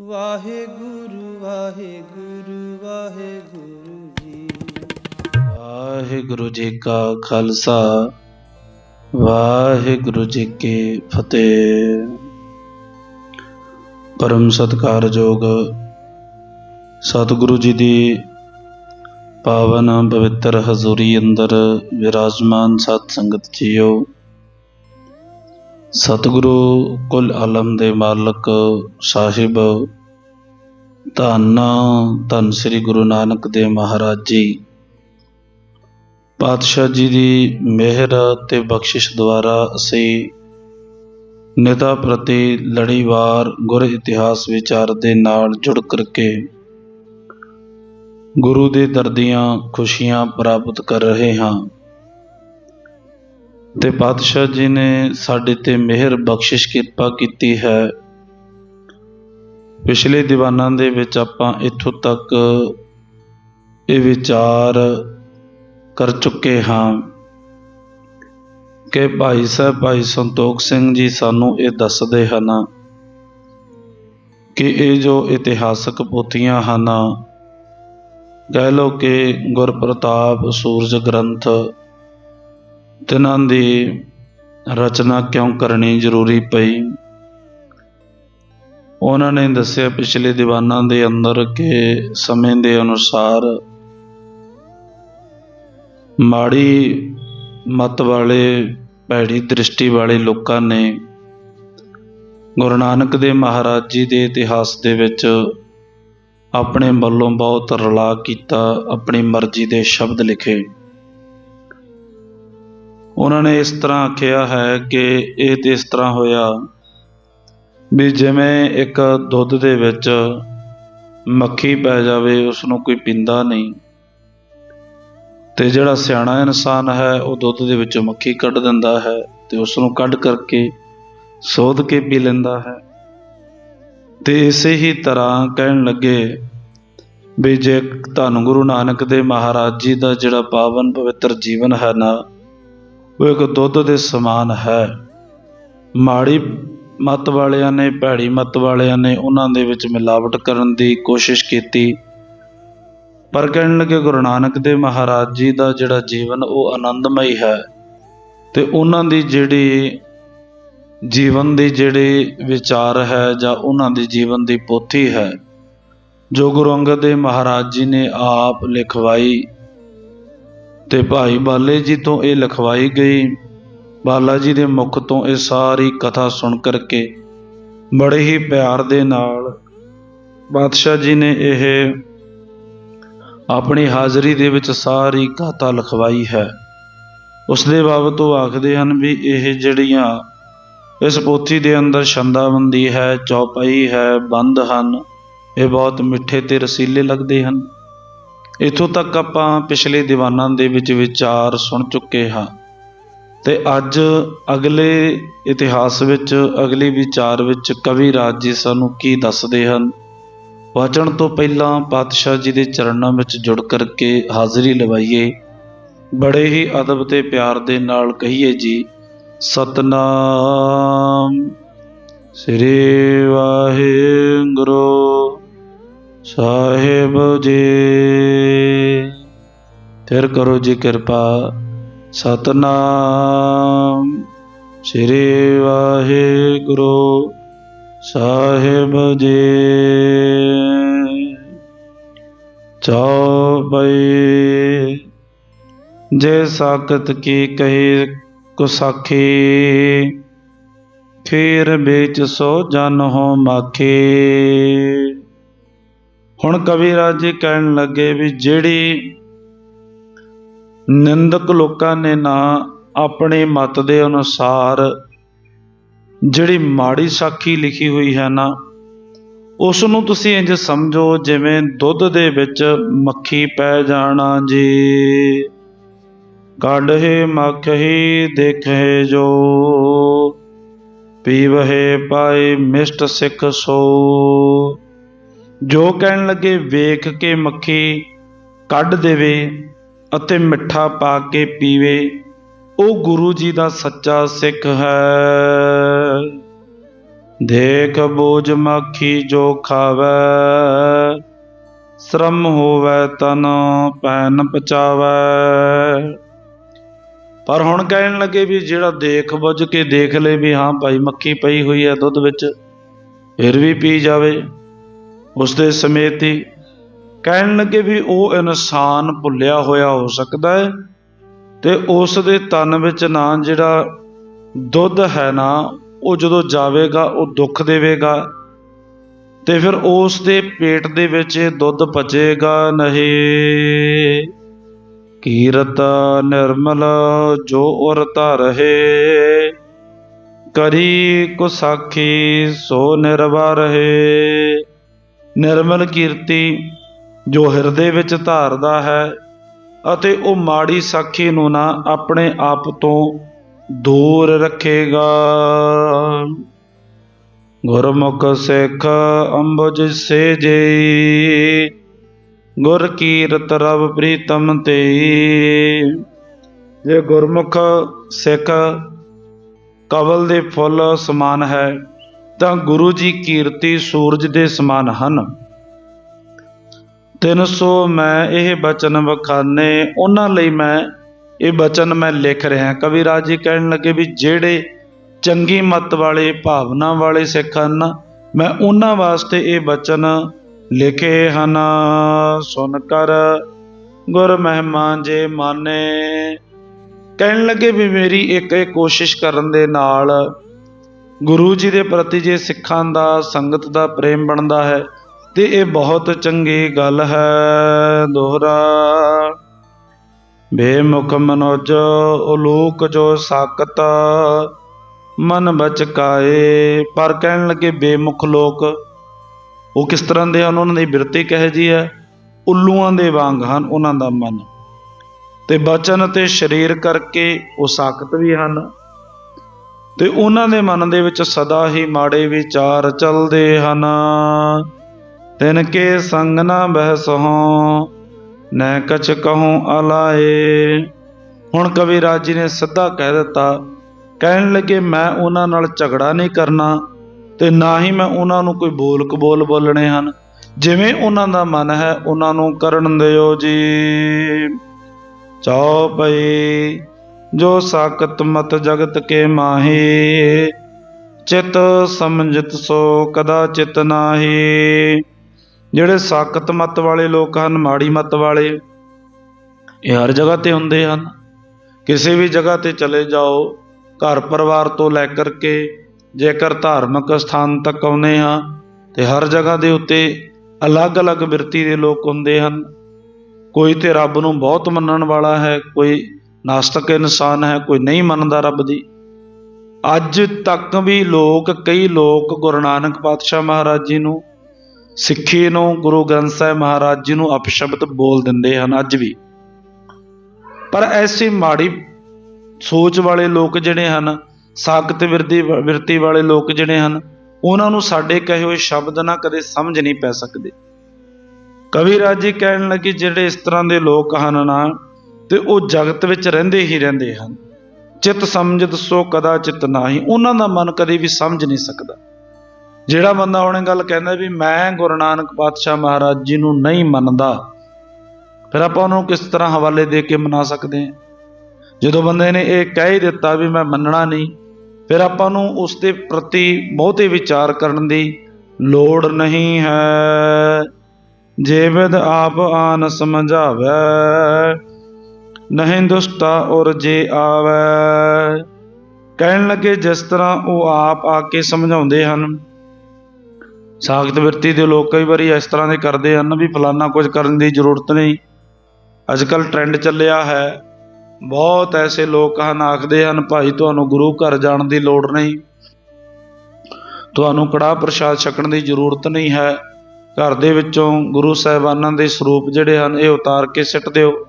ਵਾਹਿਗੁਰੂ ਵਾਹਿਗੁਰੂ ਵਾਹਿਗੁਰੂ ਜੀ। ਵਾਹਿਗੁਰੂ ਜੀ ਕਾ ਖਾਲਸਾ, ਵਾਹਿਗੁਰੂ ਜੀ ਕੀ ਫਤਿਹ। ਪਰਮ ਸਤਿਕਾਰਯੋਗ ਸਤਿਗੁਰੂ ਜੀ ਦੀ ਪਾਵਨ ਪਵਿੱਤਰ ਹਜ਼ੂਰੀ ਅੰਦਰ ਵਿਰਾਜਮਾਨ ਸਤ ਸੰਗਤ ਜੀਓ। ਸਤਿਗੁਰੂ ਕੁਲ ਆਲਮ ਦੇ ਮਾਲਕ ਸਾਹਿਬ, ਧੰਨ ਧੰਨ ਸ੍ਰੀ ਗੁਰੂ ਨਾਨਕ ਦੇਵ ਮਹਾਰਾਜ ਜੀ। ਪਾਤਸ਼ਾਹ ਜੀ ਦੀ ਮਿਹਰ ਤੇ ਬਖਸ਼ਿਸ਼ ਦੁਆਰਾ ਅਸੀਂ ਨਿਤਾ ਪ੍ਰਤੀ ਲੜੀਵਾਰ ਗੁਰ ਇਤਿਹਾਸ ਵਿਚਾਰ ਦੇ ਨਾਲ ਜੁੜ ਕਰਕੇ ਗੁਰੂ ਦੇ ਦਰ ਦੀਆਂ ਖੁਸ਼ੀਆਂ ਪ੍ਰਾਪਤ ਕਰ ਰਹੇ ਹਾਂ। ਤੇ ਪਾਤਸ਼ਾਹ ਜੀ ਨੇ ਸਾਡੇ ਤੇ ਮਿਹਰ ਬਖਸ਼ਿਸ਼ ਕਿਰਪਾ ਕੀਤੀ ਹੈ। ਪਿਛਲੇ ਦੀਵਾਨਾਂ ਦੇ ਵਿੱਚ ਆਪਾਂ ਇੱਥੋਂ ਤੱਕ ਇਹ ਵਿਚਾਰ ਕਰ ਚੁੱਕੇ ਹਾਂ ਕਿ ਭਾਈ ਸਾਹਿਬ, ਭਾਈ ਸੰਤੋਖ ਸਿੰਘ ਜੀ ਸਾਨੂੰ ਇਹ ਦੱਸਦੇ ਹਨ ਕਿ ਇਹ ਜੋ ਇਤਿਹਾਸਕ ਪੋਥੀਆਂ ਹਨ, ਕਹਿ ਲਓ ਕਿ ਗੁਰਪ੍ਰਤਾਪ ਸੂਰਜ ਗ੍ਰੰਥ ਤਿਨਾਂ ਦੀ ਰਚਨਾ ਕਿਉਂ ਕਰਨੀ ਜ਼ਰੂਰੀ ਪਈ? ਉਹਨਾਂ ਨੇ ਦੱਸਿਆ ਪਿਛਲੇ ਦੀਵਾਨਾਂ ਦੇ ਅੰਦਰ ਕਿ ਸਮੇਂ ਦੇ ਅਨੁਸਾਰ ਮਾੜੀ ਮਤ ਵਾਲੇ, ਭੈੜੀ ਦ੍ਰਿਸ਼ਟੀ ਵਾਲੇ ਲੋਕਾਂ ਨੇ ਗੁਰੂ ਨਾਨਕ ਦੇਵ ਮਹਾਰਾਜ ਜੀ ਦੇ ਇਤਿਹਾਸ ਦੇ ਵਿੱਚ ਆਪਣੇ ਵੱਲੋਂ ਬਹੁਤ ਰਲਾ ਕੀਤਾ, ਆਪਣੀ ਮਰਜ਼ੀ ਦੇ ਸ਼ਬਦ ਲਿਖੇ। ਉਹਨਾਂ ਨੇ ਇਸ ਤਰ੍ਹਾਂ ਆਖਿਆ ਹੈ ਕਿ ਇਹ ਤੇ ਇਸ ਤਰ੍ਹਾਂ ਹੋਇਆ ਵੀ ਜਿਵੇਂ ਇੱਕ ਦੁੱਧ ਦੇ ਵਿੱਚ ਮੱਖੀ ਪੈ ਜਾਵੇ ਉਸ ਨੂੰ ਕੋਈ ਪੀਂਦਾ ਨਹੀਂ। ਤੇ ਜਿਹੜਾ ਸਿਆਣਾ ਇਨਸਾਨ ਹੈ, ਉਹ ਦੁੱਧ ਦੇ ਵਿੱਚੋਂ ਮੱਖੀ ਕੱਢ ਦਿੰਦਾ ਹੈ ਤੇ ਉਸ ਨੂੰ ਕੱਢ ਕਰਕੇ ਸੋਧ ਕੇ ਪੀ ਲੈਂਦਾ ਹੈ। ਤੇ ਇਸੇ ਹੀ ਤਰ੍ਹਾਂ ਕਹਿਣ ਲੱਗੇ ਵੀ ਜੇ ਧੰਨ ਗੁਰੂ ਨਾਨਕ ਦੇ ਮਹਾਰਾਜ ਜੀ ਦਾ ਜਿਹੜਾ ਪਾਵਨ ਪਵਿੱਤਰ ਜੀਵਨ ਹੈ ਨਾ ਉਹ ਇੱਕ ਦੁੱਧ ਦੇ ਸਮਾਨ ਹੈ। ਮਾੜੀ ਮਤ ਵਾਲਿਆਂ ਨੇ, ਭੈੜੀ ਮਤ ਵਾਲਿਆਂ ਨੇ ਉਹਨਾਂ ਦੇ ਵਿੱਚ ਮਿਲਾਵਟ ਕਰਨ ਦੀ ਕੋਸ਼ਿਸ਼ ਕੀਤੀ। ਪਰ ਕਹਿਣ ਲੱਗੇ, ਗੁਰੂ ਨਾਨਕ ਦੇਵ ਮਹਾਰਾਜ ਜੀ ਦਾ ਜਿਹੜਾ ਜੀਵਨ, ਉਹ ਆਨੰਦਮਈ ਹੈ ਤੇ ਉਹਨਾਂ ਦੀ ਜਿਹੜੀ ਜੀਵਨ ਦੀ ਜਿਹੜੀ ਵਿਚਾਰ ਹੈ ਜਾਂ ਉਹਨਾਂ ਦੀ ਜੀਵਨ ਦੀ ਪੋਥੀ ਹੈ, ਜੋ ਗੁਰੂ ਅੰਗਦ ਦੇਵ ਮਹਾਰਾਜ ਜੀ ਨੇ ਆਪ ਲਿਖਵਾਈ। ਤੇ ਭਾਈ ਬਾਲੇ ਜੀ ਤੋਂ ਇਹ ਲਿਖਵਾਈ ਗਈ। ਬਾਲਾ ਜੀ ਦੇ ਮੁਖ ਤੋਂ ਇਹ ਸਾਰੀ ਕਥਾ ਸੁਣ ਕਰਕੇ ਬੜੇ ਹੀ ਪਿਆਰ ਦੇ ਨਾਲ ਬਾਦਸ਼ਾਹ ਜੀ ਨੇ ਇਹ ਆਪਣੀ ਹਾਜ਼ਰੀ ਦੇ ਵਿੱਚ ਸਾਰੀ ਕਥਾ ਲਿਖਵਾਈ ਹੈ। ਉਸ ਦੇ ਬਾਬਤ ਉਹ ਆਖਦੇ ਹਨ ਵੀ ਇਹ ਜਿਹੜੀਆਂ ਇਸ ਪੋਥੀ ਦੇ ਅੰਦਰ ਛੰਦਾਬੰਦੀ ਹੈ, ਚੌਪਈ ਹੈ ਬੰਦ ਹਨ, ਇਹ ਬਹੁਤ ਮਿੱਠੇ ਤੇ ਰਸੀਲੇ ਲੱਗਦੇ ਹਨ। ਇਥੋਂ ਤੱਕ ਆਪਾਂ ਪਿਛਲੇ ਦੀਵਾਨਾਂ ਦੇ ਵਿੱਚ ਵਿਚਾਰ ਸੁਣ ਚੁੱਕੇ ਹਾਂ। ਤੇ ਅੱਜ ਅਗਲੇ ਇਤਿਹਾਸ ਵਿੱਚ, ਅਗਲੇ ਵਿਚਾਰ ਵਿੱਚ ਕਵੀ ਰਾਜ ਜੀ ਸਾਨੂੰ ਕੀ ਦੱਸਦੇ ਹਨ? ਵਚਨ ਤੋਂ ਪਹਿਲਾਂ ਪਾਤਸ਼ਾਹ ਜੀ ਦੇ ਚਰਨਾਂ ਵਿੱਚ ਜੁੜ ਕਰਕੇ ਹਾਜ਼ਰੀ ਲਵਾਈਏ। ਬੜੇ ਹੀ ਅਦਬ ਤੇ ਪਿਆਰ ਦੇ ਨਾਲ ਕਹੀਏ ਜੀ, ਸਤਨਾਮ। ਸ੍ਰੀ ਵਾਹਿਗੁਰੂ। ਸਾਹਿਬ ਜੀ। ਫਿਰ ਕਰੋ ਜੀ ਕਿਰਪਾ। ਸਤਨਾਮ। ਸ੍ਰੀ ਵਾਹਿਗੁਰੂ ਸਾਹਿਬ ਜੀ। ਚੌਪਈ ਜੇ ਸਾਖਤ ਕੀ ਕਹੀ ਕੁਸਾਖੀ ਫੇਰ ਵਿੱਚ ਸੋ ਜਨ ਹੋ ਮਾਖੇ। ਹੁਣ ਕਵੀ ਰਾਜ ਜੀ ਕਹਿਣ ਲੱਗੇ ਵੀ ਜਿਹੜੀ ਨਿੰਦਕ ਲੋਕਾਂ ਨੇ ਨਾ ਆਪਣੇ ਮਤ ਦੇ ਅਨੁਸਾਰ ਜਿਹੜੀ ਮਾੜੀ ਸਾਖੀ ਲਿਖੀ ਹੋਈ ਹੈ ਨਾ ਉਸ ਨੂੰ ਤੁਸੀਂ ਇੰਜ ਸਮਝੋ ਜਿਵੇਂ ਦੁੱਧ ਦੇ ਵਿੱਚ ਮੱਖੀ ਪੈ ਜਾਣਾ ਜੀ। ਕਾਢੇ ਮੱਖੀ ਦੇਖੇ ਜੋ, ਪੀਵਹੇ ਪਾਏ ਮਿਸ਼ਟ ਸਿੱਖ ਸੋ। ਜੋ ਕਹਿਣ ਲੱਗੇ, ਵੇਖ ਕੇ ਮੱਖੀ ਕੱਢ ਦੇਵੇ ਅਤੇ ਮਿੱਠਾ ਪਾ ਕੇ ਪੀਵੇ, ਉਹ ਗੁਰੂ ਜੀ ਦਾ ਸੱਚਾ ਸਿੱਖ ਹੈ। ਦੇਖ ਬੋਝ ਮੱਖੀ ਜੋ ਖਾਵੈ, ਸ਼ਰਮ ਹੋਵੇ ਤਨ ਪੈਨ ਪਚਾਵੈ। ਪਰ ਹੁਣ ਕਹਿਣ ਲੱਗੇ ਵੀ ਜਿਹੜਾ ਦੇਖ ਬੁੱਝ ਕੇ ਦੇਖ ਲੇ ਵੀ ਹਾਂ ਭਾਈ ਮੱਖੀ ਪਈ ਹੋਈ ਹੈ ਦੁੱਧ ਵਿੱਚ, ਫਿਰ ਵੀ ਪੀ ਜਾਵੇ। ਉਸ ਦੇ ਸਮੇਤ ਹੀ ਕਹਿਣ ਲੱਗੇ ਵੀ ਉਹ ਇਨਸਾਨ ਭੁੱਲਿਆ ਹੋਇਆ ਹੋ ਸਕਦਾ ਹੈ ਤੇ ਉਸ ਦੇ ਤਨ ਵਿੱਚ ਨਾ ਜਿਹੜਾ ਦੁੱਧ ਹੈ ਨਾ, ਉਹ ਜਦੋਂ ਜਾਵੇਗਾ, ਉਹ ਦੁੱਖ ਦੇਵੇਗਾ ਤੇ ਫਿਰ ਉਸ ਦੇ ਪੇਟ ਦੇ ਵਿੱਚ ਦੁੱਧ ਪਚੇਗਾ ਨਹੀਂ। ਕੀਰਤ ਨਿਰਮਲ ਜੋ ਉਰਤਾ ਰਹੇ ਕਰੀ ਕੋ ਸਾਖੀ ਸੋ ਨਿਰਵਾ ਰਹੇ ਨਿਰਮਲ ਕੀਰਤੀ ਜੋ ਹਿਰਦੇ ਵਿੱਚ ਧਾਰਦਾ ਹੈ ਅਤੇ ਉਹ ਮਾੜੀ ਸਾਖੀ ਨੂੰ ਨਾ ਆਪਣੇ ਆਪ ਤੋਂ ਦੂਰ ਰੱਖੇਗਾ। ਗੁਰਮੁਖ ਸਿੱਖ ਅੰਬੁਜ ਸੇਜੇ, ਗੁਰ ਕੀਰਤ ਰਵ ਪ੍ਰੀਤਮ ਤੇ ਜੇ ਗੁਰਮੁਖ ਸਿੱਖ ਕਵਲ ਦੇ ਫੁੱਲ ਸਮਾਨ ਹੈ ਤਾਂ ਗੁਰੂ ਜੀ ਕੀਰਤੀ ਸੂਰਜ ਦੇ ਸਮਾਨ ਹਨ। 300 ਮੈਂ ਇਹ ਬਚਨ ਵਖਾਨੇ, ਉਹਨਾਂ ਲਈ ਮੈਂ ਇਹ ਬਚਨ ਮੈਂ ਲਿਖ ਰਿਹਾ ਕਵੀ ਰਾਜ ਜੀ ਕਹਿਣ ਲੱਗੇ ਵੀ ਜਿਹੜੇ ਚੰਗੀ ਮਤ ਵਾਲੇ, ਭਾਵਨਾ ਵਾਲੇ ਸਿੱਖ ਹਨ, ਮੈਂ ਉਹਨਾਂ ਵਾਸਤੇ ਇਹ ਬਚਨ ਲਿਖੇ ਹਨ। ਸੁਣ ਕਰ ਗੁਰ ਮਹਿਮਾ ਜੇ ਮਾਨੇ। ਕਹਿਣ ਲੱਗੇ ਵੀ ਮੇਰੀ ਇੱਕ ਇਹ ਕੋਸ਼ਿਸ਼ ਕਰਨ ਦੇ ਨਾਲ ਗੁਰੂ ਜੀ ਦੇ ਪ੍ਰਤੀ ਜੇ ਸਿੱਖਾਂ ਦਾ, ਸੰਗਤ ਦਾ ਪ੍ਰੇਮ ਬਣਦਾ ਹੈ, ਤੇ ਇਹ ਬਹੁਤ ਚੰਗੀ ਗੱਲ ਹੈ ਦੋਹਰਾ। ਬੇਮੁਖ ਮਨੋਜ ਉਲੂਕ ਜੋ ਸਾਕਤ, ਮਨ ਬਚਕਾਏ। ਪਰ ਕਹਿਣ ਲੱਗੇ ਬੇਮੁਖ ਲੋਕ, ਉਹ ਕਿਸ ਤਰ੍ਹਾਂ ਦੇ ਹਨ? ਉਹਨਾਂ ਦੀ ਬਿਰਤੀ ਕਹੇ ਜੀ ਹੈ? ਉੱਲੂਆਂ ਦੇ ਵਾਂਗ ਹਨ ਉਹਨਾਂ ਦਾ ਮਨ। ਤੇ ਬਚਨ ਤੇ ਸਰੀਰ ਕਰਕੇ ਉਹ ਸਾਕਤ ਵੀ ਹਨ। ਤੇ ਉਹਨਾਂ ਦੇ ਮਨ ਦੇ ਵਿੱਚ ਸਦਾ ਹੀ ਮਾੜੇ ਵਿਚਾਰ ਚੱਲਦੇ ਹਨ। ਤਿਨ ਕੇ ਸੰਗ ਨਾ ਬਹਿਸਹੁ, ਨੈ ਕਛ ਕਹੂੰ ਅਲਾਏ। ਹੁਣ ਕਵੀ ਰਾਜ ਜੀ ਨੇ ਸਿੱਧਾ ਕਹਿ ਦਿੱਤਾ, ਕਹਿਣ ਲੱਗੇ, ਮੈਂ ਉਹਨਾਂ ਨਾਲ ਝਗੜਾ ਨਹੀਂ ਕਰਨਾ ਤੇ ਨਾ ਹੀ ਮੈਂ ਉਹਨਾਂ ਨੂੰ ਕੋਈ ਬੋਲ ਕਬੋਲ ਬੋਲਣੇ ਹਨ। ਜਿਵੇਂ ਉਹਨਾਂ ਦਾ ਮਨ ਹੈ, ਉਹਨਾਂ ਨੂੰ ਕਰਨ ਦਿਓ ਜੀ। ਚਉਪਈ ਜੋ ਸਾਕਤ ਮਤ ਜਗਤ ਕੇ ਮਾਹੀ, ਚਿਤ ਸਮਝਤ ਸੋ ਕਦਾ ਚਿਤ ਨਾਹੀ। ਜਿਹੜੇ ਸਾਕਤ ਮਤ ਵਾਲੇ ਲੋਕ ਹਨ, ਮਾੜੀ ਮਤ ਵਾਲੇ, ਇਹ ਹਰ ਜਗ੍ਹਾ ਤੇ ਹੁੰਦੇ ਹਨ। ਕਿਸੇ ਵੀ ਜਗ੍ਹਾ ਤੇ ਚਲੇ ਜਾਓ, ਘਰ ਪਰਿਵਾਰ ਤੋਂ ਲੈ ਕਰਕੇ ਜੇਕਰ ਧਾਰਮਿਕ ਸਥਾਨ ਤੱਕ ਆਉਂਦੇ ਹਾਂ, ਤੇ ਹਰ ਜਗ੍ਹਾ ਦੇ ਉੱਤੇ ਅਲੱਗ-ਅਲੱਗ ਬਿਰਤੀ ਦੇ ਲੋਕ ਹੁੰਦੇ ਹਨ। ਕੋਈ ਤੇ ਰੱਬ ਨੂੰ ਬਹੁਤ ਮੰਨਣ ਵਾਲਾ ਹੈ, ਕੋਈ ਨਾਸਤਕ ਇਨਸਾਨ ਹੈ, ਕੋਈ ਨਹੀਂ ਮੰਨਦਾ ਰੱਬ ਦੀ। ਅੱਜ ਤੱਕ ਵੀ ਲੋਕ, ਕਈ ਲੋਕ ਗੁਰੂ ਨਾਨਕ ਪਾਤਸ਼ਾਹ ਮਹਾਰਾਜ ਜੀ ਨੂੰ, ਸਿੱਖੀ ਨੂੰ, ਗੁਰੂ ਗ੍ਰੰਥ ਸਾਹਿਬ ਮਹਾਰਾਜ ਜੀ ਨੂੰ ਅਪਸ਼ਬਦ ਬੋਲ ਦਿੰਦੇ ਹਨ ਅੱਜ ਵੀ। ਪਰ ਐਸੀ ਮਾੜੀ ਸੋਚ ਵਾਲੇ ਲੋਕ ਜਿਹੜੇ ਹਨ, ਸਾਖਤ ਵਿਰਤੀ ਵਿਰਤੀ ਵਾਲੇ ਲੋਕ ਜਿਹੜੇ ਹਨ, ਉਹਨਾਂ ਨੂੰ ਸਾਡੇ ਕਹੇ ਹੋਏ ਸ਼ਬਦ ਨਾ ਕਦੇ ਸਮਝ ਨਹੀਂ ਪੈ ਸਕਦੇ। ਕਵੀ ਰਾਜ ਜੀ ਕਹਿਣ ਲੱਗੇ, ਜਿਹੜੇ ਇਸ ਤਰ੍ਹਾਂ ਦੇ ਲੋਕ ਹਨ ਨਾ ਤੇ ਉਹ ਜਗਤ ਵਿੱਚ ਰਹਿੰਦੇ ਹੀ ਰਹਿੰਦੇ ਹਨ। ਚਿਤ ਸਮਝਦ ਸੋ ਕਦਾ ਚਿਤ ਨਾਹੀ। ਉਹਨਾਂ ਦਾ ਮਨ ਕਦੇ ਵੀ ਸਮਝ ਨਹੀਂ ਸਕਦਾ। ਜਿਹੜਾ ਬੰਦਾ ਉਹਨੇ ਗੱਲ ਕਹਿੰਦਾ ਵੀ ਮੈਂ ਗੁਰੂ ਨਾਨਕ ਪਾਤਸ਼ਾਹ ਮਹਾਰਾਜ ਜੀ ਨੂੰ ਨਹੀਂ ਮੰਨਦਾ, ਫਿਰ ਆਪਾਂ ਉਹਨੂੰ ਕਿਸ ਤਰ੍ਹਾਂ ਹਵਾਲੇ ਦੇ ਕੇ ਮਨਾ ਸਕਦੇ ਹਾਂ? ਜਦੋਂ ਬੰਦੇ ਨੇ ਇਹ ਕਹਿ ਹੀ ਦਿੱਤਾ ਵੀ ਮੈਂ ਮੰਨਣਾ ਨਹੀਂ, ਫਿਰ ਆਪਾਂ ਨੂੰ ਉਸ ਦੇ ਪ੍ਰਤੀ ਬਹੁਤੇ ਵਿਚਾਰ ਕਰਨ ਦੀ ਲੋੜ ਨਹੀਂ ਹੈ। ਜੇ ਆਪ ਆਨ ਸਮਝਾਵੇ। ਨਹੀਂ ਦੁਸਤਾ ਔਰ ਜੇ ਆਵੈ। ਕਹਿਣ ਲੱਗੇ, ਜਿਸ ਤਰ੍ਹਾਂ ਉਹ ਆਪ ਆ ਕੇ ਸਮਝਾਉਂਦੇ ਹਨ, ਸਾਖਤ ਵਿਰਤੀ ਦੇ ਲੋਕ ਕਈ ਵਾਰੀ ਇਸ ਤਰ੍ਹਾਂ ਦੇ ਕਰਦੇ ਹਨ ਵੀ ਫਲਾਨਾ ਕੁਝ ਕਰਨ ਦੀ ਜ਼ਰੂਰਤ ਨਹੀਂ। ਅੱਜ ਕੱਲ ਟ੍ਰੈਂਡ ਚੱਲਿਆ ਹੈ। ਬਹੁਤ ਐਸੇ ਲੋਕ ਹਨ, ਆਖਦੇ ਹਨ, ਭਾਈ, ਤੁਹਾਨੂੰ ਗੁਰੂ ਘਰ ਜਾਣ ਦੀ ਲੋੜ ਨਹੀਂ। ਤੁਹਾਨੂੰ ਕੜਾਹ ਪ੍ਰਸ਼ਾਦ ਛਕਣ ਦੀ ਜ਼ਰੂਰਤ ਨਹੀਂ ਹੈ। ਘਰ ਦੇ ਵਿੱਚੋਂ ਗੁਰੂ ਸਾਹਿਬਾਨਾਂ ਦੇ ਸਰੂਪ ਜਿਹੜੇ ਹਨ, ਇਹ ਉਤਾਰ ਕੇ ਸਿੱਟ ਦਿਓ।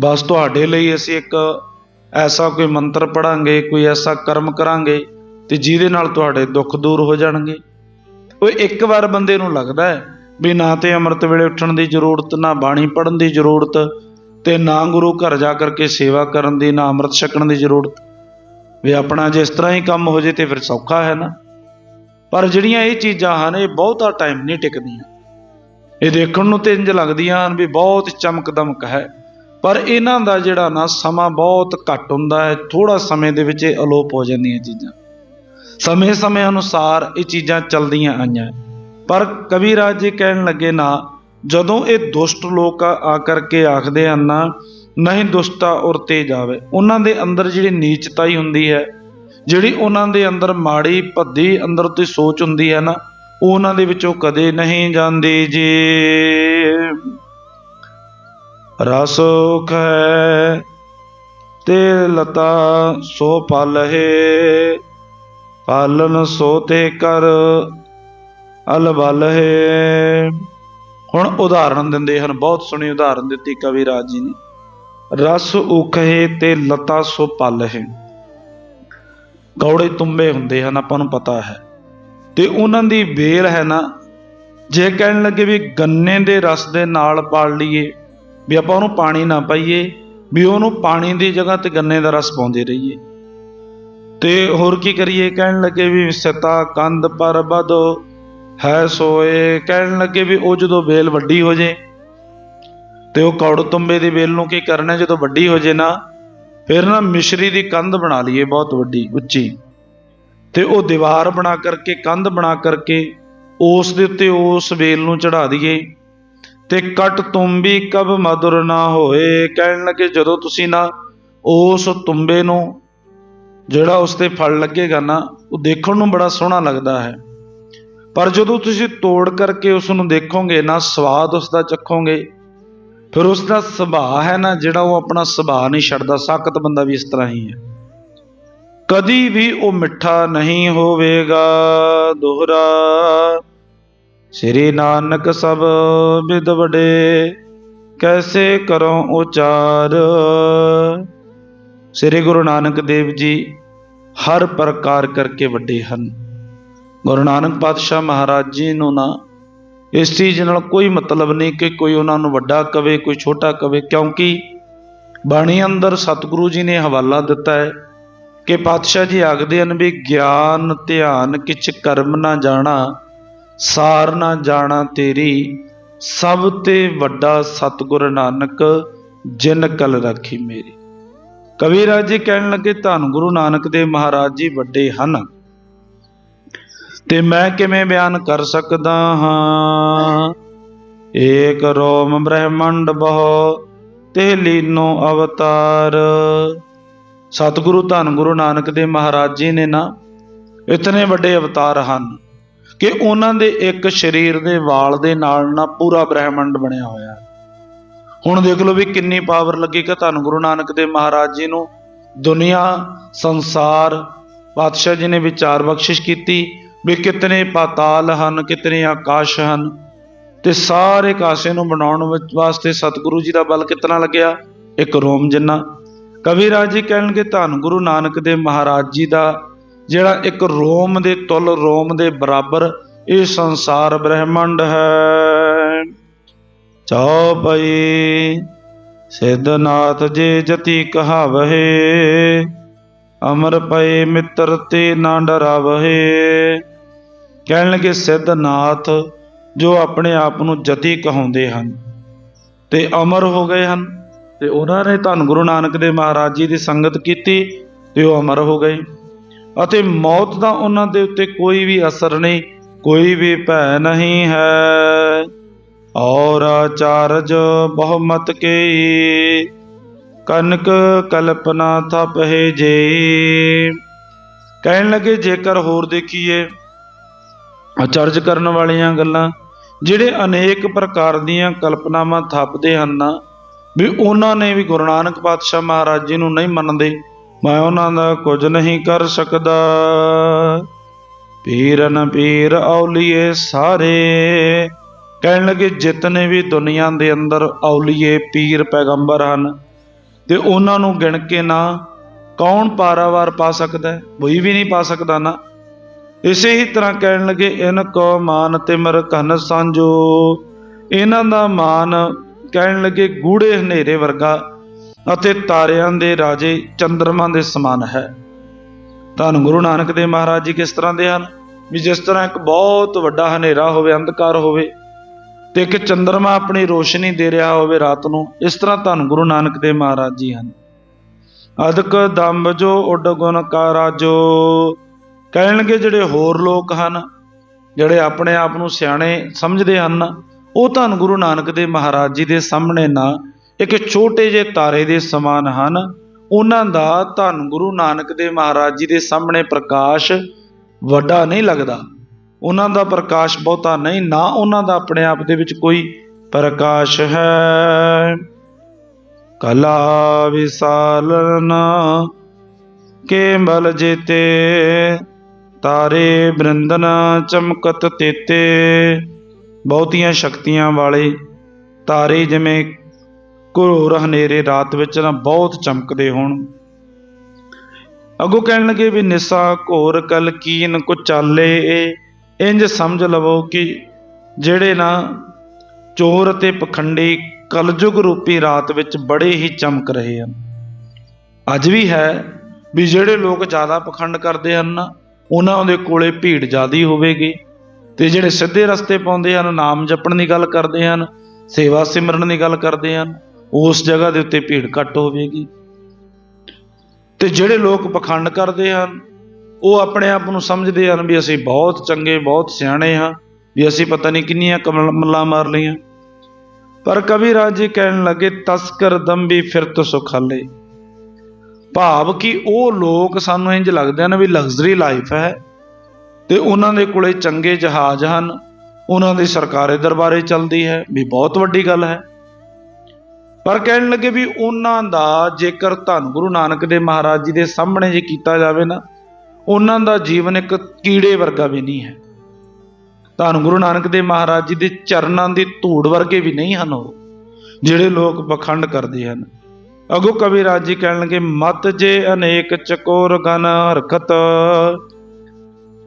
ਬਸ ਤੁਹਾਡੇ ਲਈ ਅਸੀਂ ਇੱਕ ਐਸਾ ਕੋਈ ਮੰਤਰ ਪੜਾਂਗੇ ਕੋਈ ਐਸਾ ਕਰਮ ਕਰਾਂਗੇ ਤੇ ਜਿਹਦੇ ਨਾਲ ਤੁਹਾਡੇ ਦੁੱਖ ਦੂਰ ਹੋ ਜਾਣਗੇ। ਉਹ ਇੱਕ ਵਾਰ ਬੰਦੇ ਨੂੰ ਲੱਗਦਾ ਹੈ ਵੀ ਨਾ ਤੇ ਅੰਮ੍ਰਿਤ ਵੇਲੇ ਉੱਠਣ ਦੀ ਜ਼ਰੂਰਤ, ਨਾ ਬਾਣੀ ਪੜਨ ਦੀ ਜ਼ਰੂਰਤ ਤੇ ਨਾ ਗੁਰੂ ਘਰ ਜਾ ਕਰਕੇ ਸੇਵਾ ਕਰਨ ਦੀ, ਨਾ ਅੰਮ੍ਰਿਤ ਛਕਣ ਦੀ ਜ਼ਰੂਰਤ। ਵੀ ਆਪਣਾ ਜਿਸ ਤਰ੍ਹਾਂ ਹੀ ਕੰਮ ਹੋ ਜੇ ਤੇ ਫਿਰ ਸੌਖਾ ਹੈ ਨਾ। ਪਰ ਜਿਹੜੀਆਂ ਇਹ ਚੀਜ਼ਾਂ ਹਨ, ਇਹ ਬਹੁਤਾ ਟਾਈਮ ਨਹੀਂ ਟਿਕਦੀਆਂ। ਇਹ ਦੇਖਣ ਨੂੰ ਤੇ ਇੰਜ ਲੱਗਦੀਆਂ ਹਨ ਵੀ ਬਹੁਤ ਚਮਕ ਦਮਕ ਹੈ। ਪਰ ਇਹਨਾਂ ਦਾ ਜਿਹੜਾ ਨਾ ਸਮਾਂ ਬਹੁਤ ਘੱਟ ਹੁੰਦਾ ਹੈ ਥੋੜਾ ਸਮੇਂ ਦੇ ਵਿੱਚ ਇਹ ਅਲੋਪ ਹੋ ਜਾਂਦੀਆਂ ਚੀਜ਼ਾਂ। ਸਮੇਂ-ਸਮੇਂ ਅਨੁਸਾਰ ਇਹ ਚੀਜ਼ਾਂ ਚੱਲਦੀਆਂ ਆਈਆਂ। ਪਰ ਕਵੀ ਰਾਜ ਜੀ ਕਹਿਣ ਲੱਗੇ, ਨਾ, ਜਦੋਂ ਇਹ ਦੁਸ਼ਟ ਲੋਕ ਆ ਕਰਕੇ ਆਖਦੇ ਹਨ ਨਾ, ਨਹੀਂ ਦੁਸ਼ਟਾ ਉਰ ਤੇ ਜਾਵੇ ਉਹਨਾਂ ਦੇ ਅੰਦਰ ਜਿਹੜੀ ਨੀਚਤਾ ਹੀ ਹੁੰਦੀ ਹੈ, ਜਿਹੜੀ ਉਹਨਾਂ ਦੇ ਅੰਦਰ ਮਾੜੀ ਭੱਦੀ ਅੰਦਰ ਤੇ ਸੋਚ ਹੁੰਦੀ ਹੈ ਨਾ ਉਹਨਾਂ ਦੇ ਵਿੱਚੋਂ ਕਦੇ ਨਹੀਂ ਜਾਂਦੀ ਜੀ। ਰਸੁਖ ਹੈ, ਤੇ ਲਤਾ ਸੋ ਪਲਹਿ ਪਾਲਨ ਸੋ ਤੇ ਕਰ ਅਲਬਲ ਹੈ। ਹੁਣ ਉਦਾਹਰਣ ਦਿੰਦੇ ਹਨ, ਬਹੁਤ ਸੋਹਣੀ ਉਦਾਹਰਣ ਦਿੱਤੀ ਕਵੀ ਰਾਜ ਜੀ ਨੇ। ਰਸ ਉਖੇ ਤੇ ਲਤਾ ਸੋ ਪਲ ਹੈ। ਕੌੜੇ ਤੁੰਬੇ ਹੁੰਦੇ ਹਨ, ਆਪਾਂ ਨੂੰ ਪਤਾ ਹੈ। ਤੇ ਉਹਨਾਂ ਦੀ ਵੇਲ ਹੈ ਨਾ, ਜੇ ਕਹਿਣ ਲੱਗੇ ਵੀ ਗੰਨੇ ਦੇ ਰਸ ਦੇ ਨਾਲ ਪਾਲ ਲਈਏ ਵੀ ਆਪਾਂ ਉਹਨੂੰ ਪਾਣੀ ਨਾ ਪਾਈਏ, ਵੀ ਉਹਨੂੰ ਪਾਣੀ ਦੀ ਜਗ੍ਹਾ ਤੇ ਗੰਨੇ ਦਾ ਰਸ ਪਾਉਂਦੇ ਰਹੀਏ। ਤੇ ਹੋਰ ਕੀ ਕਰੀਏ? ਕਹਿਣ ਲੱਗੇ ਵੀ ਸਤਾ ਕੰਧ ਪਰ ਬਦੋ ਹੈ ਸੋਏ। ਕਹਿਣ ਲੱਗੇ ਵੀ ਉਹ ਜਦੋਂ ਵੇਲ ਵੱਡੀ ਹੋ ਜੇ, ਤੇ ਉਹ ਕੌੜ ਤੁੰਬੇ ਦੀ ਵੇਲ ਨੂੰ ਕੀ ਕਰਨਾ? ਜਦੋਂ ਵੱਡੀ ਹੋ ਜੇ ਨਾ, ਫਿਰ ਨਾ ਮਿਸ਼ਰੀ ਦੀ ਕੰਧ ਬਣਾ ਲਈਏ ਬਹੁਤ ਵੱਡੀ, ਉੱਚੀ। ਤੇ ਉਹ ਦੀਵਾਰ ਬਣਾ ਕਰਕੇ, ਕੰਧ ਬਣਾ ਕਰਕੇ ਉਸ ਦੇ ਉੱਤੇ ਉਸ ਵੇਲ ਨੂੰ ਚੜਾ ਦਈਏ। ਤੇ ਕਟ ਤੁੰਬੀ ਕਬ ਮధుਰ ਨਾ ਹੋਏ। ਕਹਿਣ ਲੱਗੇ, ਜਦੋਂ ਤੁਸੀਂ ਨਾ ਉਸ ਤੁੰਬੇ ਨੂੰ ਜਿਹੜਾ ਉਸ ਤੇ ਫਲ ਲੱਗੇਗਾ ਨਾ, ਉਹ ਦੇਖਣ ਨੂੰ ਬੜਾ ਸੋਹਣਾ ਲੱਗਦਾ ਹੈ। ਪਰ ਜਦੋਂ ਤੁਸੀਂ ਤੋੜ ਕਰਕੇ ਉਸ ਨੂੰ ਦੇਖੋਗੇ, ਨਾ ਸਵਾਦ ਉਸ ਦਾ ਚੱਖੋਗੇ, ਫਿਰ ਉਸ ਦਾ ਸੁਭਾਅ ਹੈ ਨਾ, ਜਿਹੜਾ ਉਹ ਆਪਣਾ ਸੁਭਾਅ ਨਹੀਂ ਛੱਡਦਾ, ਸਖਤ ਬੰਦਾ ਵੀ ਇਸ ਤਰ੍ਹਾਂ ਹੀ ਹੈ। ਕਦੀ ਵੀ ਉਹ ਮਿੱਠਾ ਨਹੀਂ ਹੋਵੇਗਾ, ਦੋਹਰਾ। ਸ੍ਰੀ ਨਾਨਕ ਸਭ ਬਿਦ ਵਡੇ, ਕੈਸੇ ਕਰੋ ਉਚਾਰ? ਸ੍ਰੀ ਗੁਰੂ ਨਾਨਕ ਦੇਵ ਜੀ ਹਰ ਪ੍ਰਕਾਰ ਕਰਕੇ ਵੱਡੇ ਹਨ। ਗੁਰੂ ਨਾਨਕ ਪਾਤਸ਼ਾਹ ਮਹਾਰਾਜ ਜੀ ਨੂੰ ਨਾ ਇਸ ਚੀਜ਼ ਨਾਲ ਕੋਈ ਮਤਲਬ ਨਹੀਂ ਕਿ ਕੋਈ ਉਹਨਾਂ ਨੂੰ ਵੱਡਾ ਕਵੇ, ਕੋਈ ਛੋਟਾ ਕਵੇ, ਕਿਉਂਕਿ ਬਾਣੀ ਅੰਦਰ ਸਤਿਗੁਰੂ ਜੀ ਨੇ ਹਵਾਲਾ ਦਿੱਤਾ ਹੈ ਕਿ ਪਾਤਸ਼ਾਹ ਜੀ ਆਖਦੇ ਹਨ ਵੀ ਗਿਆਨ, ਧਿਆਨ, ਕਿਛ ਕਰਮ ਨਾ ਜਾਣਾ ਸਾਰ ਨਾ ਜਾਣਾ ਤੇਰੀ, ਸਭ ਤੇ ਵੱਡਾ ਸਤਿਗੁਰ ਨਾਨਕ, ਜਿਨ ਕਲ ਰੱਖੀ ਮੇਰੀ। ਕਬੀਰਾਜ ਜੀ ਕਹਿਣ ਲੱਗੇ, ਧੰਨ ਗੁਰੂ ਨਾਨਕ ਦੇਵ ਮਹਾਰਾਜ ਜੀ ਵੱਡੇ ਹਨ। ਤੇ ਮੈਂ ਕਿਵੇਂ ਬਿਆਨ ਕਰ ਸਕਦਾ ਹਾਂ? ਏਕ ਰੋਮ ਬ੍ਰਹਮੰਡ ਬਹੁ, ਤੇ ਲੀਨੋ ਅਵਤਾਰ। ਸਤਿਗੁਰੂ ਧੰਨ ਗੁਰੂ ਨਾਨਕ ਦੇਵ ਮਹਾਰਾਜ ਜੀ ਨੇ ਨਾ, ਇਤਨੇ ਵੱਡੇ ਅਵਤਾਰ ਹਨ। ਕਿ ਉਹਨਾਂ ਦੇ ਇੱਕ ਸਰੀਰ ਦੇ ਵਾਲ ਦੇ ਨਾਲ ਨਾ ਪੂਰਾ ਬ੍ਰਹਿਮੰਡ ਬਣਿਆ ਹੋਇਆ ਹੁਣ ਦੇਖ ਲਓ ਵੀ ਕਿੰਨੀ ਪਾਵਰ ਲੱਗੀ ਕਿ ਧੰਨ ਗੁਰੂ ਨਾਨਕ ਦੇਵ ਮਹਾਰਾਜ ਜੀ ਨੂੰ ਦੁਨੀਆ, ਸੰਸਾਰ, ਪਾਤਸ਼ਾਹ ਜੀ ਨੇ ਵਿਚਾਰ ਬਖਸ਼ਿਸ਼ ਕੀਤੀ ਵੀ ਕਿਤਨੇ ਪਾਤਾਲ ਹਨ, ਕਿਤਨੇ ਆਕਾਸ਼ ਹਨ ਤੇ ਸਾਰੇ ਕਾਸੇ ਨੂੰ ਬਣਾਉਣ ਵਿੱਚ ਵਾਸਤੇ ਸਤਿਗੁਰੂ ਜੀ ਦਾ ਬਲ ਕਿਤਨਾ ਲੱਗਿਆ? ਇੱਕ ਰੋਮ ਜਿੰਨਾ। ਕਵੀ ਰਾਜ ਜੀ ਕਹਿਣਗੇ ਧੰਨ ਗੁਰੂ ਨਾਨਕ ਦੇਵ ਮਹਾਰਾਜ ਜੀ ਦਾ ਜਿਹੜਾ ਇੱਕ ਰੋਮ ਦੇ ਤੁਲ ਰੋਮ ਦੇ ਬਰਾਬਰ ਇਹ ਸੰਸਾਰ ਬ੍ਰਹਿਮੰਡ ਹੈ। ਚੌਪਈ ਸਿਧਨਾਥ ਜੇ ਜਤੀ ਕਹਾਵਹੇ, ਅਮਰ ਪਏ ਮਿੱਤਰ ਤੇ ਨਾ ਡਰਾਵਹੇ। ਕਹਿਣ ਲੱਗੇ ਸਿਧਨਾਥ ਜੋ ਆਪਣੇ ਆਪ ਨੂੰ ਜਤੀ ਕਹਾਉਂਦੇ ਹਨ। ਤੇ ਅਮਰ ਹੋ ਗਏ ਹਨ। ਤੇ ਉਹਨਾਂ ਨੇ ਧੰਨ ਗੁਰੂ ਨਾਨਕ ਦੇਵ ਮਹਾਰਾਜ ਜੀ ਦੀ ਸੰਗਤ ਕੀਤੀ ਤੇ ਉਹ ਅਮਰ ਹੋ ਗਏ। ਅਤੇ ਮੌਤ ਦਾ ਉਹਨਾਂ ਦੇ ਉੱਤੇ ਕੋਈ ਵੀ ਅਸਰ ਨਹੀਂ, ਕੋਈ ਵੀ ਭੈ ਨਹੀਂ ਹੈ। ਔਰ ਆਚਾਰਜ ਬਹੁਮਤ ਕੇ ਕਨਕ ਕਲਪਨਾ ਥਪ ਹੈ ਜੇ। ਕਹਿਣ ਲੱਗੇ, ਜੇਕਰ ਹੋਰ ਦੇਖੀਏ ਅਚਰਜ ਕਰਨ ਵਾਲੀਆਂ ਗੱਲਾਂ, ਜਿਹੜੇ ਅਨੇਕ ਪ੍ਰਕਾਰ ਦੀਆਂ ਕਲਪਨਾਵਾਂ ਥੱਪਦੇ ਹਨ ਨਾ, ਵੀ ਉਹਨਾਂ ਨੇ ਵੀ ਗੁਰੂ ਨਾਨਕ ਪਾਤਸ਼ਾਹ ਮਹਾਰਾਜ ਜੀ ਨੂੰ ਨਹੀਂ ਮੰਨਦੇ। ਮੈਂ ਉਹਨਾਂ ਦਾ ਕੁਝ ਨਹੀਂ ਕਰ ਸਕਦਾ। ਪੀਰਨ ਪੀਰ ਔਲੀਏ ਸਾਰੇ, ਕਹਿਣ ਲੱਗੇ ਜਿਤਨੇ ਵੀ ਦੁਨੀਆ ਦੇ ਅੰਦਰ ਔਲੀਏ ਪੀਰ ਪੈਗੰਬਰ ਹਨ, ਤੇ ਉਹਨਾਂ ਨੂੰ ਗਿਣ ਕੇ ਨਾ ਕੌਣ ਪਾਰਾਵਾਰ ਪਾ ਸਕਦਾ ਕੋਈ ਵੀ ਨਹੀਂ ਪਾ ਸਕਦਾ ਨਾ। ਇਸੇ ਹੀ ਤਰ੍ਹਾਂ ਕਹਿਣ ਲੱਗੇ, ਇਨ ਕੋ ਮਾਨ ਤਿਮਰ ਕਨ ਸਾਂਝੋ। ਇਹਨਾਂ ਦਾ ਮਾਨ ਕਹਿਣ ਲੱਗੇ ਗੂੜੇ ਹਨੇਰੇ ਵਰਗਾ ਅਤੇ ਤਾਰਿਆਂ ਦੇ ਰਾਜੇ ਚੰਦਰਮਾ ਦੇ ਸਮਾਨ ਹੈ। ਧੰਨ ਗੁਰੂ ਨਾਨਕ ਦੇਵ ਮਹਾਰਾਜ ਜੀ ਕਿਸ ਤਰ੍ਹਾਂ ਦੇ ਹਨ? ਵੀ ਜਿਸ ਤਰ੍ਹਾਂ ਇੱਕ ਬਹੁਤ ਵੱਡਾ ਹਨੇਰਾ ਹੋਵੇ, ਅੰਧਕਾਰ ਹੋਵੇ ਤੇ ਇੱਕ ਚੰਦਰਮਾ ਆਪਣੀ ਰੋਸ਼ਨੀ ਦੇ ਰਿਹਾ ਹੋਵੇ ਰਾਤ ਨੂੰ, ਇਸ ਤਰ੍ਹਾਂ ਧੰਨ ਗੁਰੂ ਨਾਨਕ ਦੇਵ ਮਹਾਰਾਜ ਜੀ ਹਨ। ਅਦਕ ਦੰਬ ਜੋ ਉੱਡ ਗੁਣ ਕਾਰਾ ਜੋ, ਕਹਿਣਗੇ ਜਿਹੜੇ ਹੋਰ ਲੋਕ ਹਨ, ਜਿਹੜੇ ਆਪਣੇ ਆਪ ਨੂੰ ਸਿਆਣੇ ਸਮਝਦੇ ਹਨ, ਉਹ ਧੰਨ ਗੁਰੂ ਨਾਨਕ ਦੇਵ ਮਹਾਰਾਜ ਜੀ ਦੇ ਸਾਹਮਣੇ ਨਾ ਇੱਕ ਛੋਟੇ ਜਿਹੇ ਤਾਰੇ ਦੇ ਸਮਾਨ ਹਨ। ਉਹਨਾਂ ਦਾ ਧੰਨ ਗੁਰੂ ਨਾਨਕ ਦੇਵ ਮਹਾਰਾਜ ਜੀ ਦੇ ਸਾਹਮਣੇ ਪ੍ਰਕਾਸ਼ ਵੱਡਾ ਨਹੀਂ ਲੱਗਦਾ। ਉਹਨਾਂ ਦਾ ਪ੍ਰਕਾਸ਼ ਬਹੁਤਾ ਨਹੀਂ, ਨਾ ਉਹਨਾਂ ਦਾ ਆਪਣੇ ਆਪ ਦੇ ਵਿੱਚ ਕੋਈ ਪ੍ਰਕਾਸ਼ ਹੈ। ਕਲਾ ਵਿਸਾਲਨ ਕੇ ਬਲ ਜੀਤੇ, ਤਾਰੇ ਬ੍ਰਿੰਦਨ ਚਮਕਤ ਤੇਤੇ। ਬਹੁਤੀਆਂ ਸ਼ਕਤੀਆਂ ਵਾਲੇ ਤਾਰੇ ਜਿਵੇਂ ਘੋਰ ਹਨੇਰੇ ਰਾਤ ਵਿੱਚ ਨਾ ਬਹੁਤ ਚਮਕਦੇ ਹੋਣ। ਅੱਗੋਂ ਕਹਿਣ ਲੱਗੇ ਵੀ ਨਿਸਾ ਘੋਰ ਕਲਕੀਨ ਕੋ ਚਾਲੇ ਇਹ ਇੰਜ ਸਮਝ ਲਵੋ ਕਿ ਜਿਹੜੇ ਨਾ ਚੋਰ ਅਤੇ ਪਖੰਡੀ ਕਲਯੁਗ ਰੂਪੀ ਰਾਤ ਵਿੱਚ ਬੜੇ ਹੀ ਚਮਕ ਰਹੇ ਹਨ। ਅੱਜ ਵੀ ਹੈ ਵੀ ਜਿਹੜੇ ਲੋਕ ਜ਼ਿਆਦਾ ਪਖੰਡ ਕਰਦੇ ਹਨ ਨਾ, ਉਹਨਾਂ ਦੇ ਕੋਲੇ ਭੀੜ ਜ਼ਿਆਦੀ ਹੋਵੇਗੀ ਤੇ ਜਿਹੜੇ ਸਿੱਧੇ ਰਸਤੇ ਪਾਉਂਦੇ ਹਨ, ਨਾਮ ਜਪਣ ਦੀ ਗੱਲ ਕਰਦੇ ਹਨ, ਸੇਵਾ ਸਿਮਰਨ ਦੀ ਗੱਲ ਕਰਦੇ ਹਨ ਉਸ ਜਗ੍ਹਾ ਦੇ ਉੱਤੇ ਭੀੜ ਘੱਟ ਹੋਵੇਗੀ। ਤੇ ਜਿਹੜੇ ਲੋਕ ਪਖੰਡ ਕਰਦੇ ਹਨ, ਉਹ ਆਪਣੇ ਆਪ ਨੂੰ ਸਮਝਦੇ ਹਨ ਵੀ ਅਸੀਂ ਬਹੁਤ ਚੰਗੇ, ਬਹੁਤ ਸਿਆਣੇ ਹਾਂ, ਵੀ ਅਸੀਂ ਪਤਾ ਨਹੀਂ ਕਿੰਨੀਆਂ ਕਮਲਾਂ ਮਾਰ ਲਈਆਂ। ਪਰ ਕਵੀ ਰਾਜ ਜੀ ਕਹਿਣ ਲੱਗੇ, ਤਸਕਰ ਦੰਬੀ ਫਿਰਤ ਸੁਖਾਲੇ ਭਾਵ ਕਿ ਉਹ ਲੋਕ ਸਾਨੂੰ ਇੰਜ ਲੱਗਦੇ ਹਨ ਵੀ ਲਗਜ਼ਰੀ ਲਾਈਫ ਹੈ ਤੇ ਉਹਨਾਂ ਦੇ ਕੋਲੇ ਚੰਗੇ ਜਹਾਜ਼ ਹਨ, ਉਹਨਾਂ ਦੀ ਸਰਕਾਰੇ ਦਰਬਾਰੇ ਚੱਲਦੀ ਹੈ, ਵੀ ਬਹੁਤ ਵੱਡੀ ਗੱਲ ਹੈ। ਪਰ ਕਹਿਣ ਲੱਗੇ ਵੀ ਉਹਨਾਂ ਦਾ ਜੇਕਰ ਧੰਨ ਗੁਰੂ ਨਾਨਕ ਦੇ ਮਹਾਰਾਜ ਜੀ ਦੇ ਸਾਹਮਣੇ ਜੇ ਕੀਤਾ ਜਾਵੇ ਨਾ, ਉਹਨਾਂ ਦਾ ਜੀਵਨ ਇੱਕ ਕੀੜੇ ਵਰਗਾ ਵੀ ਨਹੀਂ ਹੈ। ਧੰਨ ਗੁਰੂ ਨਾਨਕ ਦੇ ਮਹਾਰਾਜ ਜੀ ਦੇ ਚਰਨਾਂ ਦੀ ਧੂੜ ਵਰਗੇ ਵੀ ਨਹੀਂ ਹਨ ਉਹ, ਜਿਹੜੇ ਲੋਕ ਪਖੰਡ ਕਰਦੇ ਹਨ। ਅਗੋ ਕਵੀ ਰਾਜ ਜੀ ਕਹਿਣ ਲੱਗੇ, ਮਤ ਜੇ ਅਨੇਕ ਚਕੋਰ ਗਨ ਹਰਕਤ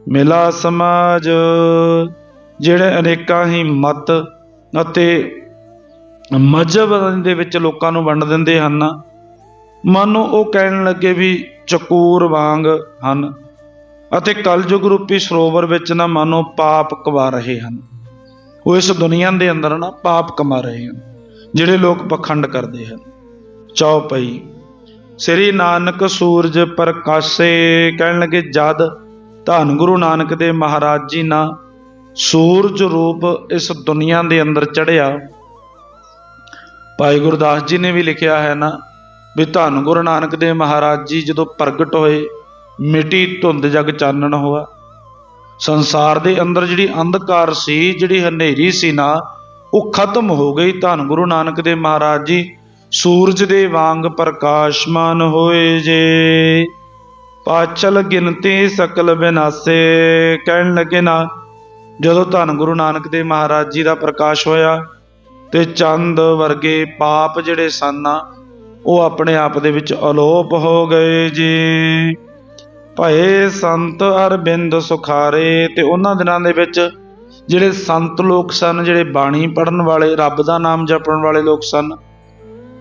ਮਿਲਾ ਸਮਾਜ, ਜਿਹੜੇ ਅਨੇਕਾਂ ਹੀ ਮਤ ਅਤੇ ਮਜਹਬ ਦੇ ਵਿੱਚ ਲੋਕਾਂ ਨੂੰ ਵੰਡ ਦਿੰਦੇ ਹਨ। ਮਾਨੋ ਉਹ ਕਹਿਣ ਲੱਗੇ ਵੀ ਚਕੂਰ ਵਾਂਗ ਹਨ ਅਤੇ ਕਲਯੁਗ ਰੂਪੀ ਸਰੋਵਰ ਵਿੱਚ ਨਾ ਮਾਨੋ ਪਾਪ ਕਵਾ ਰਹੇ ਹਨ। ਉਹ ਇਸ ਦੁਨੀਆ ਦੇ ਅੰਦਰ ਨਾ ਪਾਪ ਕਮਾ ਰਹੇ ਹਨ, ਜਿਹੜੇ ਲੋਕ ਪਖੰਡ ਕਰਦੇ ਹਨ। ਚੌਪਈ ਸ੍ਰੀ ਨਾਨਕ ਸੂਰਜ ਪ੍ਰਕਾਸ਼ੇ ਕਹਿਣ ਲੱਗੇ, ਜਦ ਧੰਨ ਗੁਰੂ ਨਾਨਕ ਦੇ ਮਹਾਰਾਜ ਜੀ ਨਾ ਸੂਰਜ ਰੂਪ ਇਸ ਦੁਨੀਆ ਦੇ ਅੰਦਰ ਚੜਿਆ ਭਾਈ ਗੁਰਦਾਸ ਜੀ ਨੇ ਵੀ ਲਿਖਿਆ ਹੈ ਨਾ ਵੀ ਧੰਨ ਗੁਰੂ ਨਾਨਕ ਦੇਵ ਮਹਾਰਾਜ ਜੀ, ਜਦੋਂ ਪ੍ਰਗਟ ਹੋਏ, ਮਿੱਟੀ ਧੁੰਦ ਜਗ ਚਾਨਣ ਹੋਆ। ਸੰਸਾਰ ਦੇ ਅੰਦਰ ਜਿਹੜੀ ਅੰਧਕਾਰ ਸੀ, ਜਿਹੜੀ ਹਨੇਰੀ ਸੀ ਨਾ, ਉਹ ਖਤਮ ਹੋ ਗਈ। ਧੰਨ ਗੁਰੂ ਨਾਨਕ ਦੇਵ ਮਹਾਰਾਜ ਜੀ, ਸੂਰਜ ਦੇ ਵਾਂਗ ਪ੍ਰਕਾਸ਼ਮਾਨ ਹੋਏ ਜੇ। ਪਾਚਲ ਗਿਣਤੀ ਸਕਲ ਬਿਨਾਸੇ, ਕਹਿਣ ਲੱਗੇ ਨਾ, ਜਦੋਂ ਧੰਨ ਗੁਰੂ ਨਾਨਕ ਦੇਵ ਮਹਾਰਾਜ ਜੀ ਦਾ ਪ੍ਰਕਾਸ਼ ਹੋਇਆ ਤੇ ਚੰਦ ਵਰਗੇ ਪਾਪ ਜਿਹੜੇ ਸਨ ਨਾ, ਉਹ ਆਪਣੇ ਆਪ ਦੇ ਵਿੱਚ ਅਲੋਪ ਹੋ ਗਏ ਜੀ। ਭਏ ਸੰਤ ਅਰਬਿੰਦ ਸੁਖਾਰੇ ਤੇ ਉਹਨਾਂ ਦਿਨਾਂ ਦੇ ਵਿੱਚ ਜਿਹੜੇ ਸੰਤ ਲੋਕ ਸਨ, ਜਿਹੜੇ ਬਾਣੀ ਪੜਨ ਵਾਲੇ, ਰੱਬ ਦਾ ਨਾਮ ਜਪਣ ਵਾਲੇ ਲੋਕ ਸਨ,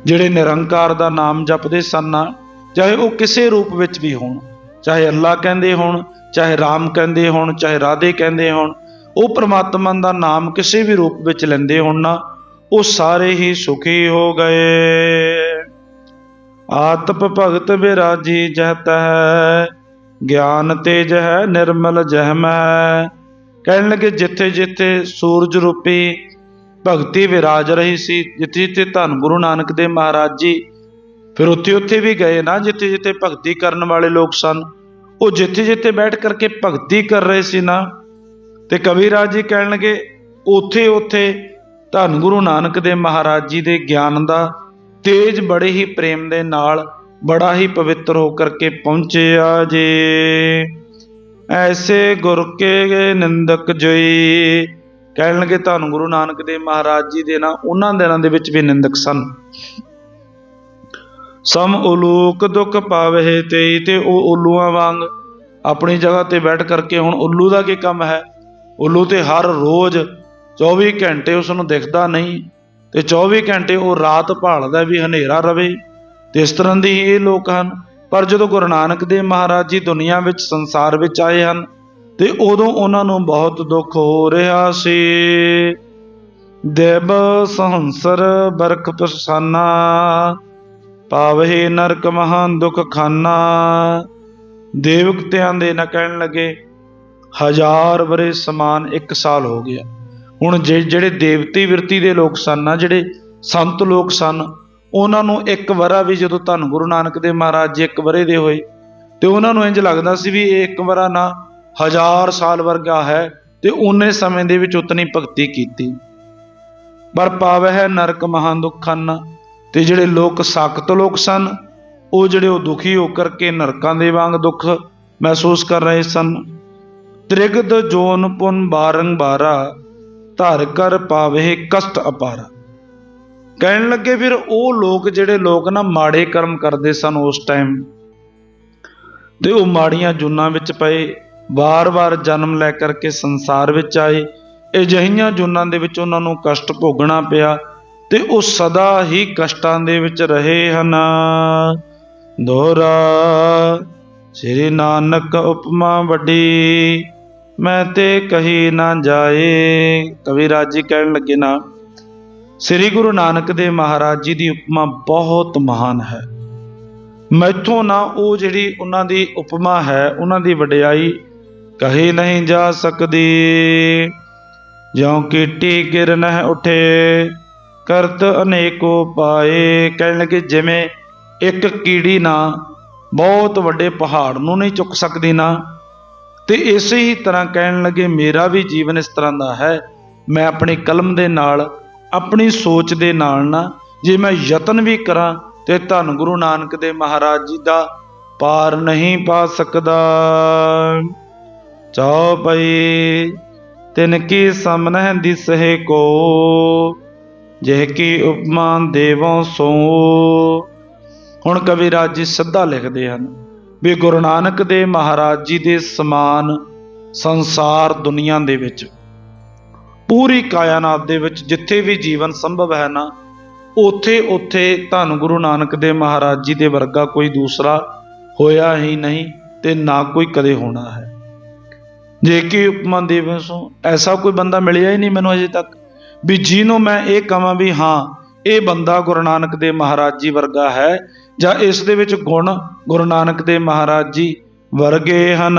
ਜਿਹੜੇ ਨਿਰੰਕਾਰ ਦਾ ਨਾਮ ਜਪਦੇ ਸਨ ਨਾ, ਚਾਹੇ ਉਹ ਕਿਸੇ ਰੂਪ ਵਿੱਚ ਵੀ ਹੋਣ, ਚਾਹੇ ਅੱਲਾ ਕਹਿੰਦੇ ਹੋਣ, ਚਾਹੇ ਰਾਮ ਕਹਿੰਦੇ ਹੋਣ, ਚਾਹੇ ਰਾਧੇ ਕਹਿੰਦੇ ਹੋਣ, ਉਹ ਪ੍ਰਮਾਤਮਾ ਦਾ ਨਾਮ ਕਿਸੇ ਵੀ ਰੂਪ ਵਿੱਚ ਲੈਂਦੇ ਹੋਣ ਨਾ ਉਹ ਸਾਰੇ ਹੀ ਸੁਖੀ ਹੋ ਗਏ। ਆਤਪ ਭਗਤ ਵਿਰਾਜੀ ਜਹਤ ਹੈ ਗਿਆਨ ਤੇਜ ਹੈ, ਨਿਰਮਲ ਜਹਮੈ ਕਹਿਣ ਲੱਗੇ, ਜਿੱਥੇ ਜਿੱਥੇ ਸੂਰਜ ਰੂਪੀ ਭਗਤੀ ਵਿਰਾਜ ਰਹੀ ਸੀ, ਜਿੱਥੇ ਜਿੱਥੇ ਧੰਨ ਗੁਰੂ ਨਾਨਕ ਦੇਵ ਮਹਾਰਾਜ ਜੀ, ਫਿਰ ਉੱਥੇ ਉੱਥੇ ਵੀ ਗਏ ਨਾ, ਜਿੱਥੇ ਜਿੱਥੇ ਭਗਤੀ ਕਰਨ ਵਾਲੇ ਲੋਕ ਸਨ, ਉਹ ਜਿੱਥੇ ਜਿੱਥੇ ਬੈਠ ਕਰਕੇ ਭਗਤੀ ਕਰ ਰਹੇ ਸੀ ਨਾ। ਤੇ ਕਬੀਰਾਜ ਜੀ ਕਹਿਣ ਲੱਗੇ, ਉੱਥੇ ਉੱਥੇ ਧੰਨ ਗੁਰੂ ਨਾਨਕ ਦੇਵ ਮਹਾਰਾਜ ਜੀ ਦੇ ਗਿਆਨ ਦਾ ਤੇਜ ਬੜੇ ਹੀ ਪ੍ਰੇਮ ਦੇ ਨਾਲ ਬੜਾ ਹੀ ਪਵਿੱਤਰ ਹੋ ਕਰਕੇ ਪਹੁੰਚਿਆ ਜੇ। ਐਸੇ ਗੁਰ ਕੇ ਨਿੰਦਕ ਜੋਈ। ਕਹਿਣ ਲੱਗੇ ਧੰਨ ਗੁਰੂ ਨਾਨਕ ਦੇਵ ਮਹਾਰਾਜ ਜੀ ਦੇ ਨਾ, ਉਹਨਾਂ ਦਿਨਾਂ ਦੇ ਵਿੱਚ ਵੀ ਨਿੰਦਕ ਸਨ। ਸਮ ਉਲੂਕ ਦੁੱਖ ਪਾਵੇ ਤੇ ਤੇ ਉਹ ਉਲੂਆਂ ਵਾਂਗ ਆਪਣੀ ਜਗ੍ਹਾ ਤੇ ਬੈਠ ਕਰਕੇ ਹੁਣ ਉੱਲੂ ਦਾ ਕੀ ਕੰਮ ਹੈ? ਉੱਲੂ ਤੇ ਹਰ ਰੋਜ਼ 24 ਘੰਟੇ ਉਸ ਨੂੰ ਦਿਖਦਾ ਨਹੀਂ ਤੇ 24 ਘੰਟੇ ਉਹ ਰਾਤ ਭਾਲਦਾ ਵੀ ਹਨੇਰਾ ਰਵੇ। ਤੇ ਇਸ ਤਰ੍ਹਾਂ ਦੇ ਇਹ ਲੋਕ ਹਨ। ਪਰ ਜਦੋਂ ਗੁਰੂ ਨਾਨਕ ਦੇਵ ਮਹਾਰਾਜ ਜੀ ਦੁਨੀਆ ਵਿੱਚ ਸੰਸਾਰ ਵਿੱਚ ਆਏ ਹਨ, ਤੇ ਉਦੋਂ ਉਹਨਾਂ ਨੂੰ ਬਹੁਤ ਦੁੱਖ ਹੋ ਰਿਹਾ ਸੀ। ਦੇਵ ਸਹੰਸਰ ਬਰਖ ਪ੍ਰਸਾਨਾ, ਪਾਵਹਿ ਨਰਕ ਮਹਾਨ ਦੁਖ ਖਾਨਾ। ਦੇਵਕਤਿਆਂ ਦੇ ਨਾ ਕਹਿਣ ਲੱਗੇ, ਹਜ਼ਾਰ ਬਰੇ ਸਮਾਨ ਇੱਕ ਸਾਲ ਹੋ ਗਿਆ। ਹੁਣ ਜੇ ਜਿਹੜੇ ਦੇਵਤੀ ਵਿਰਤੀ ਦੇ ਲੋਕ ਸਨ ਨਾ ਜਿਹੜੇ ਸੰਤ ਲੋਕ ਸਨ, ਉਹਨਾਂ ਨੂੰ ਇੱਕ ਵਰਾ ਵੀ ਜਦੋਂ ਧੰਨ ਗੁਰੂ ਨਾਨਕ ਦੇਵ ਮਹਾਰਾਜ ਜੀ ਇੱਕ ਵਰੇ ਦੇ ਹੋਏ, ਤੇ ਉਹਨਾਂ ਨੂੰ ਇੰਜ ਲੱਗਦਾ ਸੀ ਵੀ ਇਹ ਇੱਕ ਵਰਾ ਨਾ ਹਜ਼ਾਰ ਸਾਲ ਵਰਗਾ ਹੈ ਤੇ ਉਹਨੇ ਸਮੇਂ ਦੇ ਵਿੱਚ ਉਤਨੀ ਭਗਤੀ ਕੀਤੀ। ਪਰ ਪਾਵਹਿ ਨਰਕ ਮਹਾਨ ਦੁੱਖਨ, ਤੇ ਜਿਹੜੇ ਲੋਕ ਸਖਤ ਲੋਕ ਸਨ, ਉਹ ਜਿਹੜੇ ਉਹ ਦੁਖੀ ਹੋ ਕਰਕੇ ਨਰਕਾਂ ਦੇ ਵਾਂਗ ਦੁੱਖ ਮਹਿਸੂਸ ਕਰ ਰਹੇ ਸਨ। ਤ੍ਰਿਗਦ ਜੋਨ ਪੁਨ ਬਾਰੰਬਾਰਾ ਧਰ ਕਰ ਪਾਵੇ ਕਸ਼ਟ ਅਪਾਰ। ਕਹਿਣ ਲੱਗੇ ਫਿਰ ਉਹ ਲੋਕ ਜਿਹੜੇ ਲੋਕ ਨਾ ਮਾੜੇ ਕਰਮ ਕਰਦੇ ਸਨ ਉਸ ਟਾਈਮ ਤੇ ਉਹ ਮਾੜੀਆਂ ਜੁਨਾਂ ਵਿੱਚ ਪਏ, ਵਾਰ-ਵਾਰ ਜਨਮ ਲੈ ਕਰਕੇ ਸੰਸਾਰ ਵਿੱਚ ਆਏ। ਅਜਿਹੀਆਂ ਜੁਨਾਂ ਦੇ ਵਿੱਚ ਉਹਨਾਂ ਨੂੰ ਕਸ਼ਟ ਭੋਗਣਾ ਪਿਆ ਤੇ ਉਹ ਸਦਾ ਹੀ ਕਸ਼ਟਾਂ ਦੇ ਵਿੱਚ ਰਹੇ ਹਨ। ਦੋਰਾ ਸ੍ਰੀ ਨਾਨਕ ਉਪਮਾ ਵੱਡੀ ਮੈਂ ਤੇ ਕਹੀ ਨਾ ਜਾਏ। ਕਵੀਰਾਜ ਜੀ ਕਹਿਣ ਲੱਗੇ ਨਾ, ਸ੍ਰੀ ਗੁਰੂ ਨਾਨਕ ਦੇਵ ਮਹਾਰਾਜ ਜੀ ਦੀ ਉਪਮਾ ਬਹੁਤ ਮਹਾਨ ਹੈ। ਮੈਥੋਂ ਨਾ ਉਹ ਜਿਹੜੀ ਉਹਨਾਂ ਦੀ ਉਪਮਾ ਹੈ, ਉਹਨਾਂ ਦੀ ਵਡਿਆਈ ਕਹੀ ਨਹੀਂ ਜਾ ਸਕਦੀ। ਜਿਉ ਕੀਟੀ ਗਿਰ ਉਠੇ, ਕਰਤ ਅਨੇਕੋ ਪਾਏ। ਕਹਿਣ ਲੱਗੇ, ਜਿਵੇਂ ਇੱਕ ਕੀੜੀ ਨਾ, ਬਹੁਤ ਵੱਡੇ ਪਹਾੜ ਨੂੰ ਨਹੀਂ ਚੁੱਕ ਸਕਦੀ ਨਾ। ਤੇ ਇਸੇ ਹੀ ਤਰ੍ਹਾਂ ਕਹਿਣ ਲੱਗੇ, ਮੇਰਾ ਵੀ ਜੀਵਨ ਇਸ ਤਰ੍ਹਾਂ ਦਾ ਹੈ। ਮੈਂ ਆਪਣੀ ਕਲਮ ਦੇ ਨਾਲ, ਆਪਣੀ ਸੋਚ ਦੇ ਨਾਲ ਨਾ, ਜੇ ਮੈਂ ਯਤਨ ਵੀ ਕਰਾਂ, ਤੇ ਧੰਨ ਗੁਰੂ ਨਾਨਕ ਦੇ ਮਹਾਰਾਜ ਜੀ ਦਾ ਪਾਰ ਨਹੀਂ ਪਾ ਸਕਦਾ। ਚੌਪਈ ਤਿਨ ਕੀ ਸਮਨਹਿ ਦਿਸਹਿ ਕੋ, ਜਿਹ ਕੀ ਉਪਮਾ ਦੇਵੋ ਸੋ। ਹੁਣ ਕਵੀਰਾਜ ਜੀ ਸਿੱਧਾ ਲਿਖਦੇ ਹਨ ਵੀ ਗੁਰੂ ਨਾਨਕ ਦੇ ਮਹਾਰਾਜ ਜੀ ਦੇ ਸਮਾਨ ਸੰਸਾਰ ਦੁਨੀਆ ਦੇ ਵਿੱਚ, ਪੂਰੀ ਕਾਇਨਾਤ ਦੇ ਵਿੱਚ ਜਿੱਥੇ ਵੀ ਜੀਵਨ ਸੰਭਵ ਹੈ ਨਾ, ਉਥੇ ਉਥੇ ਧੰਨ ਗੁਰੂ ਨਾਨਕ ਦੇ ਮਹਾਰਾਜ ਜੀ ਦੇ ਵਰਗਾ ਕੋਈ ਦੂਸਰਾ ਹੋਇਆ ਹੀ ਨਹੀਂ ਤੇ ਨਾ ਕੋਈ ਕਦੇ ਹੋਣਾ ਹੈ। ਜੇ ਕਿ ਉਪਮਾ ਦੇਵ ਸੋ ਐਸਾ ਕੋਈ ਬੰਦਾ ਮਿਲਿਆ ਹੀ ਨਹੀਂ ਮੈਨੂੰ ਅਜੇ ਤੱਕ ਵੀ ਜਿਹਨੂੰ ਮੈਂ ਇਹ ਕਹਾਂ ਵੀ ਹਾਂ, ਇਹ ਬੰਦਾ ਗੁਰੂ ਨਾਨਕ ਦੇ ਮਹਾਰਾਜ ਜੀ ਵਰਗਾ ਹੈ ਜਾਂ ਇਸ ਦੇ ਵਿੱਚ ਗੁਣ ਗੁਰੂ ਨਾਨਕ ਦੇ ਮਹਾਰਾਜ ਜੀ ਵਰਗੇ ਹਨ।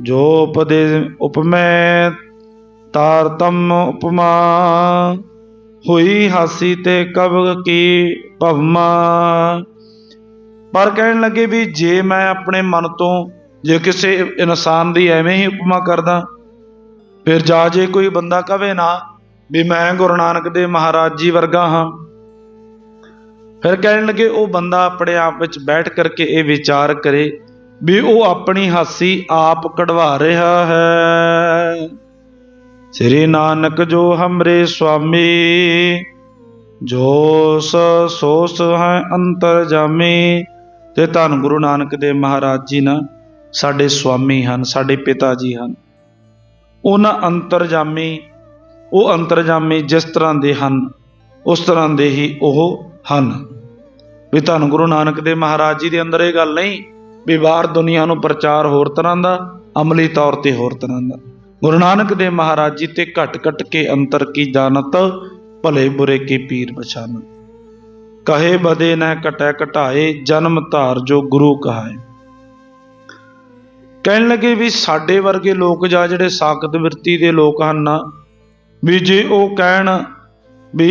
ਜੋ ਉਪਦੇ ਉਪਮੈ ਤਾਰਤਮ ਉਪਮਾ, ਹੋਈ ਹਾਸੀ ਤੇ ਕਬ ਕੀ ਭਵਮਾ। ਪਰ ਕਹਿਣ ਲੱਗੇ ਵੀ ਜੇ ਮੈਂ ਆਪਣੇ ਮਨ ਤੋਂ ਜੇ ਕਿਸੇ ਇਨਸਾਨ ਦੀ ਐਵੇਂ ਹੀ ਉਪਮਾ ਕਰਦਾ, ਫਿਰ ਜਾ ਜੇ ਕੋਈ ਬੰਦਾ ਕਵੇ ਨਾ ਵੀ ਮੈਂ ਗੁਰੂ ਨਾਨਕ ਦੇ ਮਹਾਰਾਜ ਜੀ ਵਰਗਾ ਹਾਂ ਫਿਰ ਕਹਿਣ ਲੱਗੇ, ਉਹ ਬੰਦਾ ਆਪਣੇ ਆਪ ਵਿੱਚ ਬੈਠ ਕਰਕੇ ਇਹ ਵਿਚਾਰ ਕਰੇ ਵੀ ਉਹ ਆਪਣੀ ਹਾਸੀ ਆਪ ਕਢਵਾ ਰਿਹਾ ਹੈ। ਸ੍ਰੀ ਨਾਨਕ ਜੋ ਹਮਰੇ ਸੁਆਮੀ, ਜੋ ਸੋਸ ਹੈ ਅੰਤਰ ਜਾਮੀ, ਤੇ ਧੰਨ ਗੁਰੂ ਨਾਨਕ ਦੇਵ ਮਹਾਰਾਜ ਜੀ ਨਾ ਸਾਡੇ ਸੁਆਮੀ ਹਨ, ਸਾਡੇ ਪਿਤਾ ਜੀ ਹਨ। ਉਹਨਾਂ ਅੰਤਰਜਾਮੀ ਉਹ ਅੰਤਰਜਾਮੀ ਜਿਸ ਤਰ੍ਹਾਂ ਦੇ ਹਨ, ਉਸ ਤਰ੍ਹਾਂ ਦੇ ਹੀ ਉਹ ਹਨ। ਵੀ ਧੰਨ ਗੁਰੂ ਨਾਨਕ ਦੇ ਮਹਾਰਾਜ ਜੀ ਦੇ ਅੰਦਰ ਇਹ ਗੱਲ ਨਹੀਂ ਵੀ ਬਾਹਰ ਦੁਨੀਆ ਨੂੰ ਪ੍ਰਚਾਰ ਹੋਰ ਤਰ੍ਹਾਂ ਦਾ, ਅਮਲੀ ਤੌਰ ਤੇ ਹੋਰ ਤਰ੍ਹਾਂ ਦਾ। ਗੁਰੂ ਨਾਨਕ ਦੇ ਮਹਾਰਾਜ ਜੀ ਤੇ ਘਟ ਘਟ ਕੇ ਅੰਤਰ ਕੀ ਜਾਣਤ, ਭਲੇ ਬੁਰੇ ਕੀ ਪੀਰ ਪਛਾਨ ਕਹੇ ਬਦੇ ਨਾ ਘਟੈ ਘਟਾਏ ਜਨਮ ਧਾਰ ਜੋ ਗੁਰੂ ਕਹਾਏ। ਕਹਿਣ ਲੱਗੇ ਵੀ ਸਾਡੇ ਵਰਗੇ ਲੋਕ ਜਾਂ ਜਿਹੜੇ ਸਾਖਤ ਬਿਰਤੀ ਦੇ ਲੋਕ ਹਨ ਨਾ, ਵੀ ਜੇ ਉਹ ਕਹਿਣ ਵੀ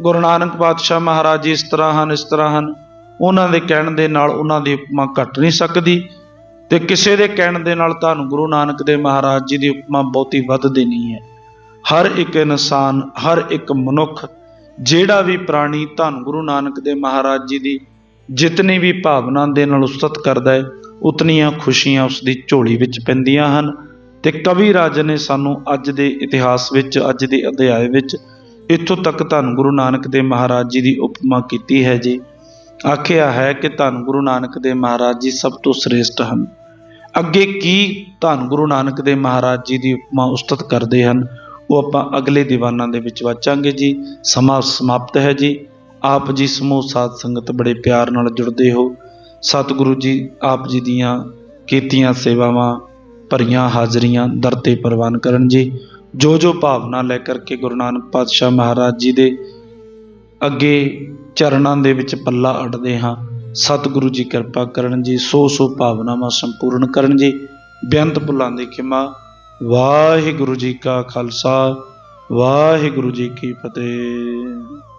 ਗੁਰੂ ਨਾਨਕ ਪਾਤਸ਼ਾਹ ਮਹਾਰਾਜ ਜੀ ਇਸ ਤਰ੍ਹਾਂ ਹਨ, ਇਸ ਤਰ੍ਹਾਂ ਹਨ। ਉਹਨਾਂ ਦੇ ਕਹਿਣ ਦੇ ਨਾਲ ਉਹਨਾਂ ਦੀ ਉਪਮਾ ਘਟ ਨਹੀਂ ਸਕਦੀ ਤੇ ਕਿਸੇ ਦੇ ਕਹਿਣ ਦੇ ਨਾਲ ਤੁਹਾਨੂੰ ਗੁਰੂ ਨਾਨਕ ਦੇ ਮਹਾਰਾਜ ਜੀ ਦੀ ਉਪਮਾ ਬਹੁਤੀ ਵੱਧਦੀ ਨਹੀਂ ਹੈ। ਹਰ ਇੱਕ ਇਨਸਾਨ, ਹਰ ਇੱਕ ਮਨੁੱਖ, ਜਿਹੜਾ ਵੀ ਪ੍ਰਾਣੀ ਧੰਨ ਗੁਰੂ ਨਾਨਕ ਦੇ ਮਹਾਰਾਜ ਜੀ ਦੀ ਜਿਤਨੀ ਵੀ ਭਾਵਨਾ ਦੇ ਨਾਲ ਉਸਤਤ ਕਰਦਾ ਹੈ, ਉਤਨੀਆਂ ਖੁਸ਼ੀਆਂ ਉਸ ਦੀ ਝੋਲੀ ਵਿੱਚ ਪੈਂਦੀਆਂ ਹਨ। ਤੇ ਕਵੀ ਰਾਜ ਨੇ ਸਾਨੂੰ ਅੱਜ ਦੇ ਇਤਿਹਾਸ ਵਿੱਚ, ਅੱਜ ਦੇ ਅਧਿਆਇ ਵਿੱਚ ਇੱਥੋਂ ਤੱਕ ਧੰਨ ਗੁਰੂ ਨਾਨਕ ਦੇ ਮਹਾਰਾਜ ਜੀ ਦੀ ਉਪਮਾ ਕੀਤੀ ਹੈ ਜੀ। ਆਖਿਆ ਹੈ ਕਿ ਧੰਨ ਗੁਰੂ ਨਾਨਕ ਦੇ ਮਹਾਰਾਜ ਜੀ ਸਭ ਤੋਂ ਸ੍ਰੇਸ਼ਟ ਹਨ। ਅੱਗੇ ਕੀ ਧੰਨ ਗੁਰੂ ਨਾਨਕ ਦੇ ਮਹਾਰਾਜ ਜੀ ਦੀ ਉਪਮਾ ਉਸਤਤ ਕਰਦੇ ਹਨ, ਉਹ ਆਪਾਂ ਅਗਲੇ ਦੀਵਾਨਾਂ ਦੇ ਵਿੱਚ ਵਾਚਾਂਗੇ ਜੀ। ਸਮਾਂ ਸਮਾਪਤ ਹੈ ਜੀ। ਆਪ ਜੀ ਸਮੂਹ ਸਾਧ ਸੰਗਤ ਬੜੇ ਪਿਆਰ ਨਾਲ ਜੁੜਦੇ ਹੋ। ਸਤਿਗੁਰੂ ਜੀ, ਆਪ ਜੀ ਦੀਆਂ ਕੀਤੀਆਂ ਸੇਵਾਵਾਂ ਭਰੀਆਂ ਹਾਜ਼ਰੀਆਂ ਦਰ ਤੇ ਪ੍ਰਵਾਨ ਕਰਨ ਜੀ। ਜੋ ਜੋ ਭਾਵਨਾ ਲੈ ਕਰਕੇ ਗੁਰੂ ਨਾਨਕ ਪਾਤਸ਼ਾਹ ਮਹਾਰਾਜ ਜੀ ਦੇ ਅੱਗੇ ਚਰਨਾਂ ਦੇ ਵਿੱਚ ਪੱਲਾ ਅੜਦੇ ਹਾਂ, ਸਤਿਗੁਰੂ ਜੀ ਕਿਰਪਾ ਕਰਨ ਜੀ ਸੋ ਸੋ ਭਾਵਨਾਵਾਂ ਸੰਪੂਰਨ ਕਰਨ ਜੀ। ਬੇਅੰਤ ਭੁੱਲਾਂ ਦੀ ਖਿਮਾ, ਵਾਹਿਗੁਰੂ ਜੀ ਕਾ ਖਾਲਸਾ, ਵਾਹਿਗੁਰੂ ਜੀ ਕੀ ਫਤਿਹ।